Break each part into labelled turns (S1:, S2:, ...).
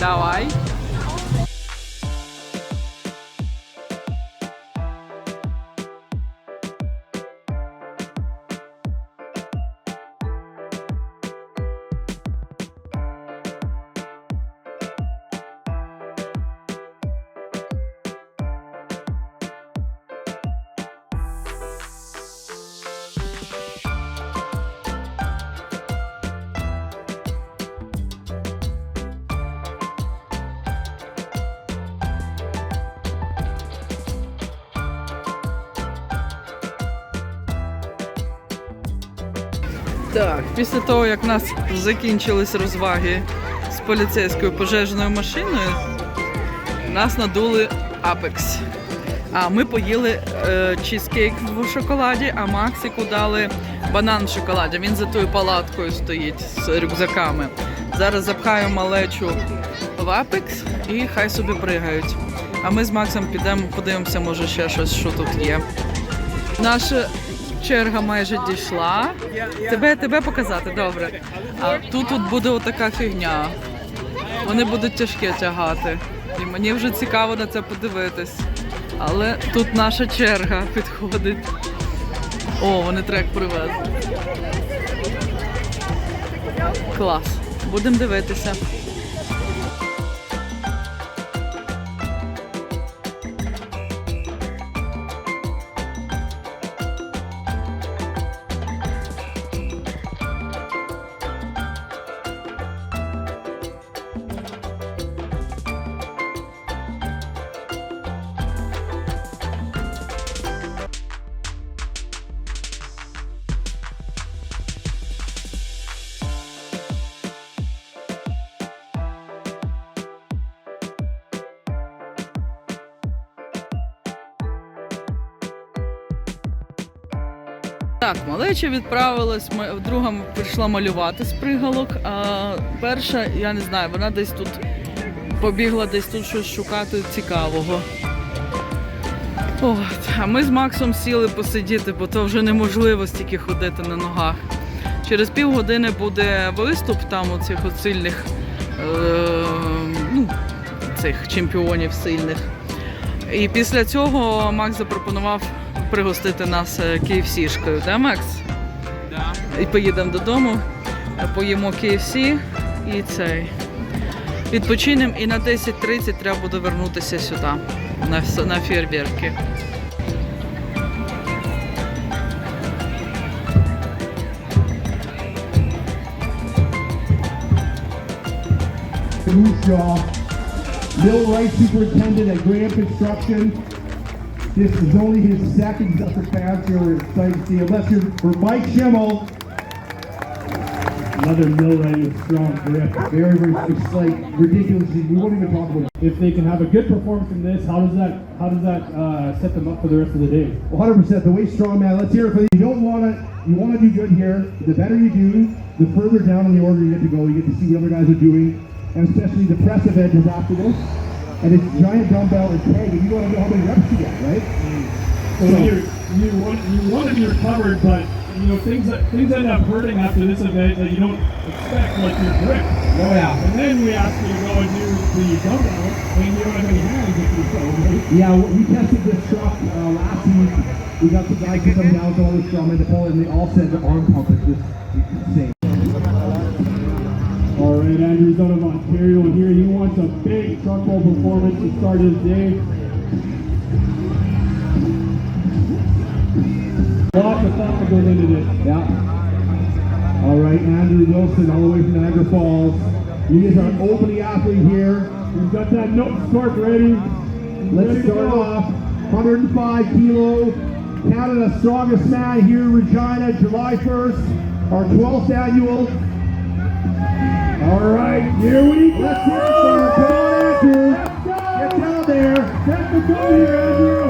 S1: Давай. Так, після того, як в нас закінчились розваги з поліцейською пожежною машиною, нас надули Apex. А ми поїли е, чізкейк в шоколаді, а Максику дали банан в шоколаді. Він за тою палаткою стоїть з рюкзаками. Зараз запхаю малечу в Apex і хай собі пригають. А ми з Максом підемо, подивимося, може ще щось, що тут є. Наша черга майже дійшла. Тебе, тебе показати, добре. А тут, тут буде отака фігня. Вони будуть тяжке тягати. І мені вже цікаво на це подивитись. Але тут наша черга підходить. О, вони трек привезли. Клас. Будемо дивитися. Так, малеча відправилась. Друга прийшла малювати з пригалок. А перша, я не знаю, вона десь тут побігла десь тут щось шукати цікавого. От. А ми з Максом сіли посидіти, бо то вже неможливо стільки ходити на ногах. Через півгодини буде виступ там у цих сильних е, ну, цих чемпіонів сильних. І після цього Макс запропонував пригостити нас е, KFC-шкою, да, Макс?
S2: Да.
S1: І поїдемо додому, е, поїмо KFC і цей. Відпочинемо і на 10.30 треба буде вернутися сюди, на, на фейерверки.
S3: Shaw, Wright Superintendent at Graham Construction. This is only his second Dr. Fans here. We're excited to see him. Let's hear for Mike Schimmel. Another Millwright with strong grip. Very, very, it's like ridiculously, we won't even talk about it.
S4: if they can have a good performance in this, how does that how does that uh, set them up for the rest of the day?
S3: 100% the way strongman. Let's hear it for the, you don't want to, you want to do good here. The better you do, the further down in the order you get to go. You get to see what other guys are doing, and especially the press edges after this. And it's giant dumbbell and peg, and you want to know how many reps you get, right?
S4: So you you want you want to be recovered, but you know things that things end up hurting after this event that you don't expect, like your grip.
S3: Oh yeah.
S4: And then we ask you to go and do the dumbbell, and you don't have any hands if you so. Right?
S3: Yeah, we tested this truck uh, last week. We got the guys to come down to all the strongmen to pull it, and they all said the arm pump is just insane.
S4: Right, Andrew's out of Ontario here. He wants a big truck roll performance to start his day. Lots of thought that goes into this.
S3: Yeah. All right, Andrew Wilson, all the way from Niagara Falls. He is our opening athlete here.
S4: We've got that note spark ready.
S3: Let's
S4: Ready
S3: start off. 105 kilo, Canada's strongest man here in Regina, July 1st, our 12th annual. Here we go. Let's hear it for. Come on, Andrew. Get down there.
S4: Set the go here, Andrew.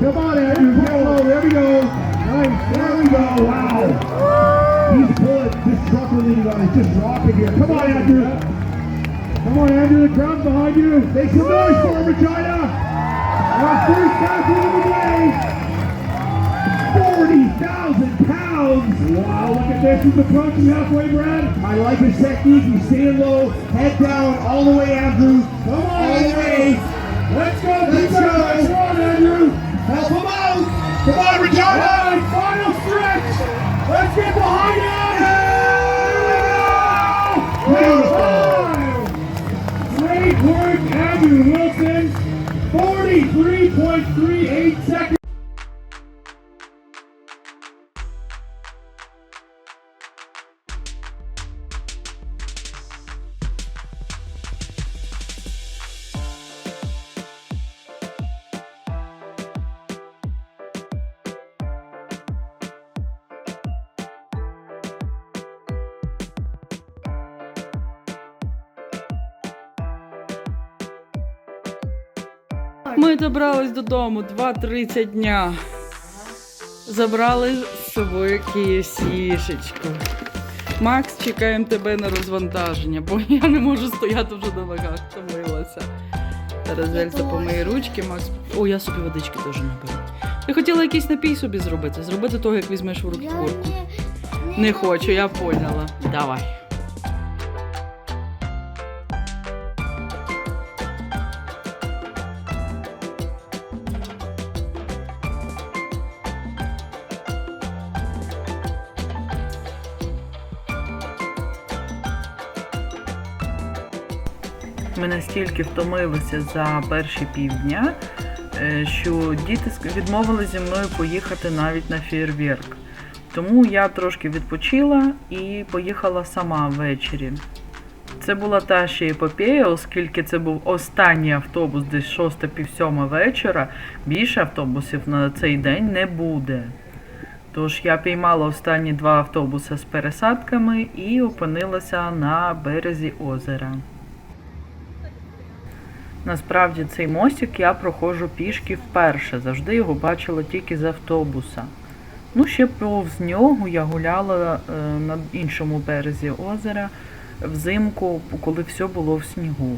S3: Come on, Andrew. Get low. There we go. Nice. There we go. Wow. He's pulling. This truck we're leaning on is just rocking here. Come on, Andrew.
S4: Come on, Andrew. The crowd's behind you.
S3: Make some noise for Regina. Our first athlete of the day. 40,000 pounds.
S4: Wow, look at this. He's approaching halfway, Brad.
S3: I like his technique. He's staying low, head down, all the way, Andrew.
S4: Come on,
S3: all the
S4: Andrew.
S3: way.
S4: Let's go.
S3: Let's
S4: go. Let's go, Andrew.
S3: Help him out. Come on,
S4: All
S3: Richard.
S4: right, final stretch. Let's get behind him.
S3: Beautiful.
S4: Great work, Andrew Wilson. 43.38 seconds.
S5: Ми добрались додому 2.30 дня. Забрали з собою кісішечку. Макс, чекаємо тебе на розвантаження, бо я не можу стояти вже на ногах, втомилася. Зараз Ельза помиє ручки, Макс. О, я собі водички теж наберу. Я хотіла якийсь напій собі зробити. Зробити того, як візьмеш в руки курку. Не хочу, я поняла. Давай. Ми настільки втомилися за перші півдня, е, що діти відмовили зі мною поїхати навіть на фейерверк. Тому я трошки відпочила і поїхала сама ввечері. Це була та ще епопея, оскільки це був останній автобус, десь 6 пів сьома вечора. Більше автобусів на цей день не буде. Тож я піймала останні два автобуси з пересадками і опинилася на березі озера. Насправді цей мостик я проходжу пішки вперше. Завжди його бачила тільки з автобуса. Ну, ще повз нього я гуляла е, на іншому березі озера взимку, коли все було в снігу.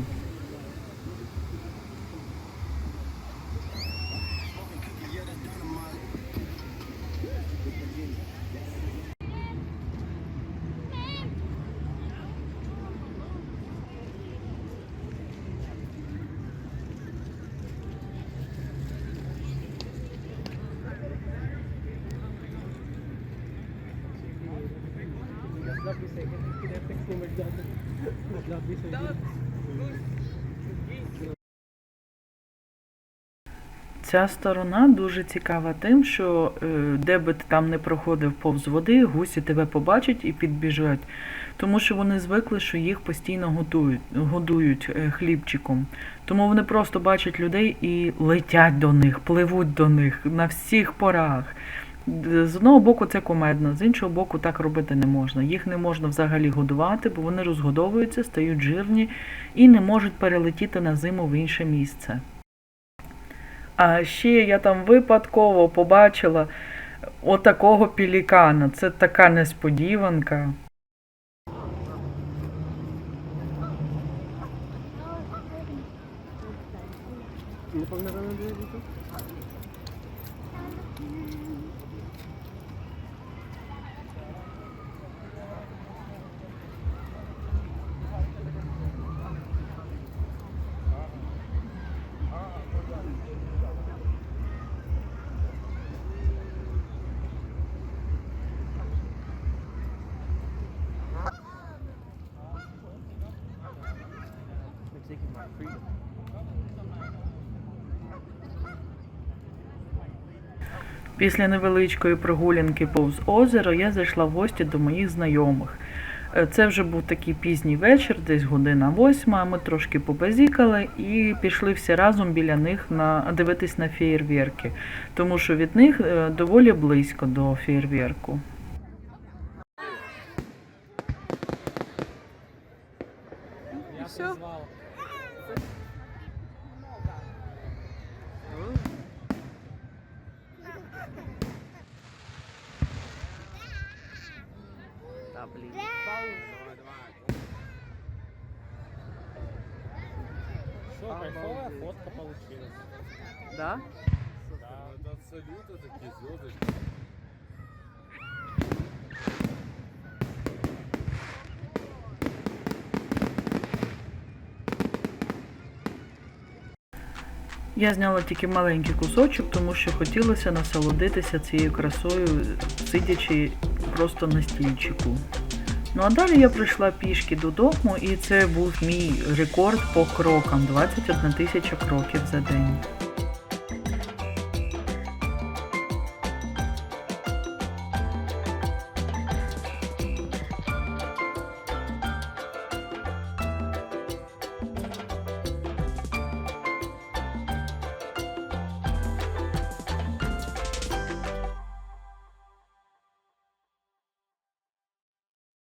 S5: Ця сторона дуже цікава тим, що е, де би ти там не проходив повз води, гусі тебе побачать і підбіжать. Тому що вони звикли, що їх постійно готують, годують е, хлібчиком. Тому вони просто бачать людей і летять до них, пливуть до них на всіх порах. З одного боку це комедно, з іншого боку так робити не можна. Їх не можна взагалі годувати, бо вони розгодовуються, стають жирні і не можуть перелетіти на зиму в інше місце. А ще я там випадково побачила отакого пелікана. Це така несподіванка. Після невеличкої прогулянки повз озеро я зайшла в гості до моїх знайомих. Е, Це вже був такий пізній вечір, десь година восьма. Ми трошки побазікали і пішли всі разом біля них на дивитись на феєрверки, тому що від них е, доволі близько до феєрверку. та блін.
S1: Що, кайфова фотка получилась.
S5: Да?
S1: Да. От салюта такі зв'язочки.
S5: Я зняла тільки маленький кусочок, тому що хотілося насолодитися цією красою, сидячи просто на стільчику. Ну а далі я прийшла пішки додому, і це був мій рекорд по крокам 21 тисяча кроків за день.